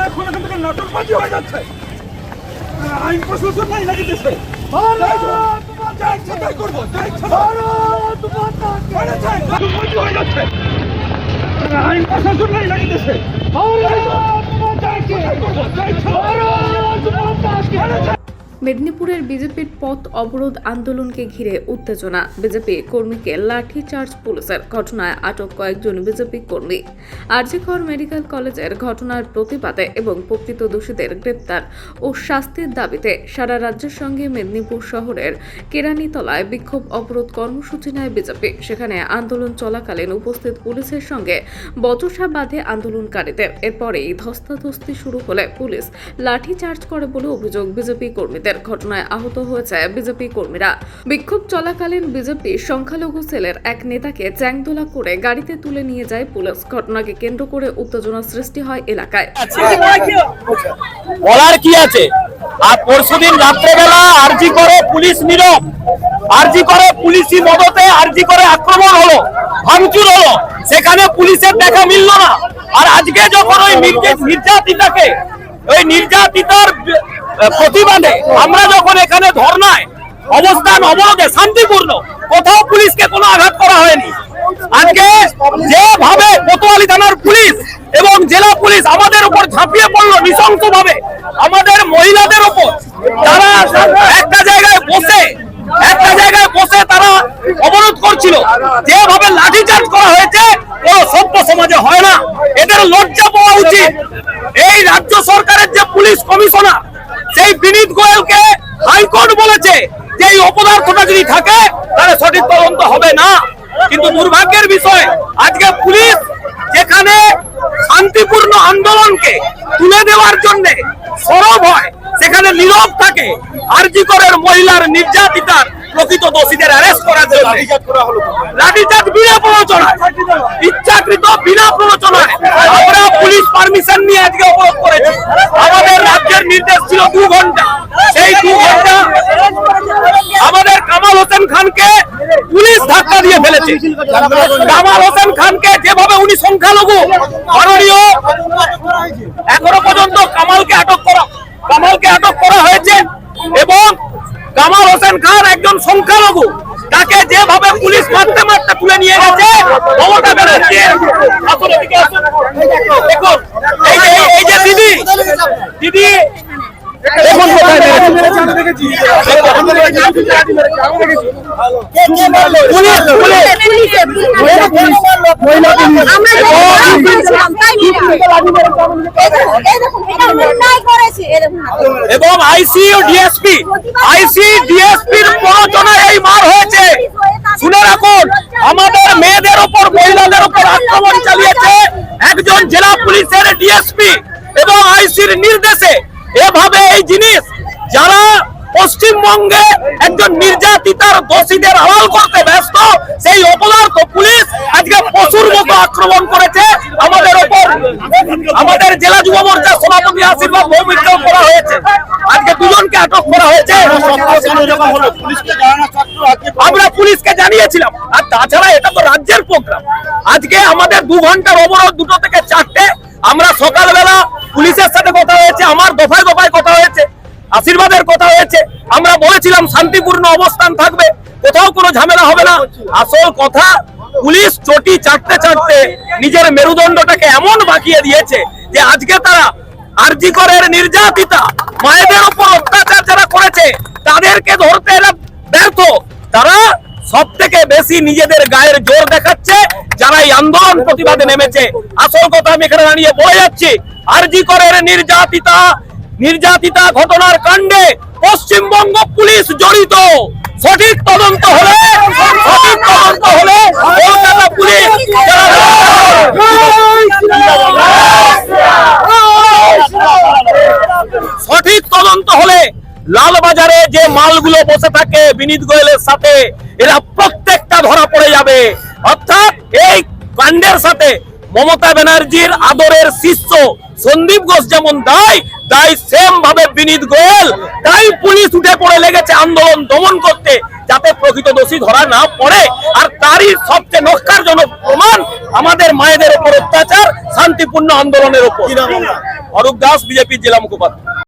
এখন এখান থেকে নাটকবাজি হয়ে যাচ্ছে আইন প্রশাসন নাই নাকি দেশে যা ইচ্ছা তাই করব চাই, নাটকবাজি হয়ে যাচ্ছে আইন প্রশাসন নাই ইচ্ছা তাই করব, যা ইচ্ছা। মানে চাই। মেদিনীপুরের বিজেপির পথ অবরোধ আন্দোলনকে ঘিরে উত্তেজনা। বিজেপি কর্মীকে লাঠি চার্জ পুলিশের ঘটনায় আটক কয়েকজন বিজেপি কর্মী। আরজিকর মেডিকেল কলেজের ঘটনার প্রতিবাদে এবং প্রকৃত দোষীদের গ্রেপ্তার ও শাস্তির দাবিতে সারা রাজ্যের সঙ্গে মেদিনীপুর শহরের কেরানীতলায় বিক্ষোভ অবরোধ কর্মসূচি নেয় বিজেপি। সেখানে আন্দোলন চলাকালীন উপস্থিত পুলিশের সঙ্গে বচসা বাঁধে আন্দোলনকারীদের। এরপরেই ধস্তাধস্তি শুরু হলে পুলিশ লাঠি চার্জ করে বলে অভিযোগ বিজেপি কর্মীদের। ঘটনায় আহত হয়েছে বিজেপি কর্মীরা। বিক্ষোভ চলাকালীন বিজেপি সংখ্যালঘু সেলের এক নেতাকে চ্যাংদোলা করে গাড়িতে তুলে নিয়ে যায় পুলিশ। ঘটনাকে কেন্দ্র করে উত্তেজনা সৃষ্টি হয় এলাকায়। বলার কি আছে? আর পরশুদিন রাত্রেবেলা আরজি করে পুলিশ নীরব। আরজি করে পুলিশি মদতে আরজি করে আক্রমণ হলো, ভাঙচুর হলো। সেখানে পুলিশের দেখা মিলল না। আর আজকে যখন ওই নির্যাত- নির্যাতিতাকে, ওই নির্যাতিতার প্রতিবাদে আমরা যখন এখানে ধর্নায় অবস্থান অবরোধে শান্তিপূর্ণ, কোথাও পুলিশকে কোনো আঘাত করা হয়নি। আজকে যেভাবে কোতোয়ালি থানার পুলিশ এবং জেলা পুলিশ আমাদের উপর ঝাঁপিয়ে পড়ল নৃশংস ভাবে আমাদের মহিলাদের উপর, তারা একটা জায়গায় বসে, একটা জায়গায় বসে তারা অবরোধ করছিল। যেভাবে লাঠিচার্জ করা হয়েছে, কোনো সভ্য সমাজে হয় না। এদের লজ্জা পাওয়া উচিত। এই রাজ্য সরকারের যে পুলিশ কমিশনার সেই বিনীত গোয়েলকে হাইকোর্ট বলেছে যে এই অপদার্থটা যদি থাকে, তাহলে সঠিক তদন্ত হবে না। কিন্তু দুর্ভাগ্যের বিষয়, আজকে পুলিশ যেখানে শান্তিপূর্ণ আন্দোলনকে তুলে দেওয়ার জন্য সরব হয়, সেখানে নীরব থাকে আরজিকরের মহিলার নির্যাতিতার প্রকৃত দোষীদের অ্যারেস্ট করার জন্য। লাঠিচার্জ বিনা প্ররোচনায়। ইচ্ছাকৃত বিনা প্ররোচনায়। আমরা পুলিশ পারমিশন নিয়ে আজকে অবরোধ করেছি। আমাদের রাজ্যের নির্দেশ ছিল দু ঘণ্টা। সেই দু ঘণ্টা আমাদের কামাল হোসেন খানকে পুলিশ ধাক্কা দিয়ে ফেলেছে। কামাল হোসেন খানকে যেভাবে উনি সংখ্যালঘু মাননীয় এখনও পর্যন্ত কামালকে আটক করা কামালকে আটক করা হয়েছে। এবং কামাল হোসেন খান একজন সংখ্যালঘু তাকে যেভাবে পুলিশ মারতে মারতে তুলে নিয়ে গেছে মমতা ব্যানার্জি দেখুন এই যে এই যে দিদি দিদি দেখুন পুলিশ পুলিশ আমরা করেছিলাম তাই অন্যায় করেছে এই দেখুন এবং আইসি ও ডিএসপি আইসি ডিএসপির প্ররোচনায় এই মার হয়েছে। শুনে রাখুন আমাদের মেয়েদের উপর মহিলাদের উপর আক্রমণ চালিয়েছে একজন জেলা পুলিশের ডিএসপি এবং আইসির নির্দেশে এভাবে এই জিনিস যারা পশ্চিমবঙ্গে একজন নির্যাতিতার দোষীদের আড়াল করতে ব্যস্ত সেই অপদার্থ পুলিশ আজকে পশুর মতো আক্রমণ করেছে আমাদের আমাদের জেলা যুব মোর্চার সভাপতি আশীর্বাদ ভৌমিককেও করা হয়েছে। আজকে দুজনকে আটক করা হয়েছে। আমরা পুলিশকে জানিয়েছিলাম। আর তাছাড়া এটা তো রাজ্যের প্রোগ্রাম। আজকে আমাদের দু ঘণ্টার অবরোধ দুটো থেকে চারটে। আমরা সকালবেলা পুলিশের সাথে কথা হয়েছে, আমার দফায় দফায় কথা হয়েছে, আশীর্বাদের কথা হয়েছে। আমরা বলেছিলাম শান্তিপূর্ণ অবস্থান থাকবে। কোথাও কোনো ঝামেলা হবে না। আসল কথা, পুলিশ চটি চাটতে চাটতে নিজের মেরুদণ্ডটাকে এমন বাঁকিয়ে দিয়েছে যে আজকে তারা আরজি করের নির্যাতিতা, মায়েদের উপর অত্যাচার যারা করেছে, তাদেরকে ধরতে এরা ব্যর্থ। তারা সব থেকে বেশি নিজেদের গায়ের জোর দেখাচ্ছে, যারা এই আন্দোলন প্রতিবাদে নেমেছে। আসল কথা আমি এখানে দাঁড়িয়ে বলে যাচ্ছি, আরজি করের নির্যাতিতা নির্যাতিতা ঘটনার কাণ্ডে পশ্চিমবঙ্গ পুলিশ জড়িত। সঠিক তদন্ত হলে, সঠিক তদন্ত হলে কলকাতা পুলিশ সঠিক তদন্ত হলে লালবাজারে যে মালগুলো বসে থাকে বিনীত গোয়েলের সাথে, এরা প্রত্যেকটা ধরা পড়ে যাবে। অর্থাৎ এই কাণ্ডের সাথে মমতা ব্যানার্জির আদরের শিষ্য সন্দীপ ঘোষ যেমন দায়, তাই সেম ভাবে বিনীত গোয়েল তাই পুলিশ উঠে পড়ে লেগেছে আন্দোলন দমন করতে যাতে প্রকৃত দোষী ধরা না পড়ে। আর তারই সবচেয়ে নস্কারজনক প্রমাণ আমাদের মায়েদের উপর অত্যাচার শান্তিপূর্ণ আন্দোলনের উপর অরূপ দাস বিজেপির জেলা মুখপাত্র।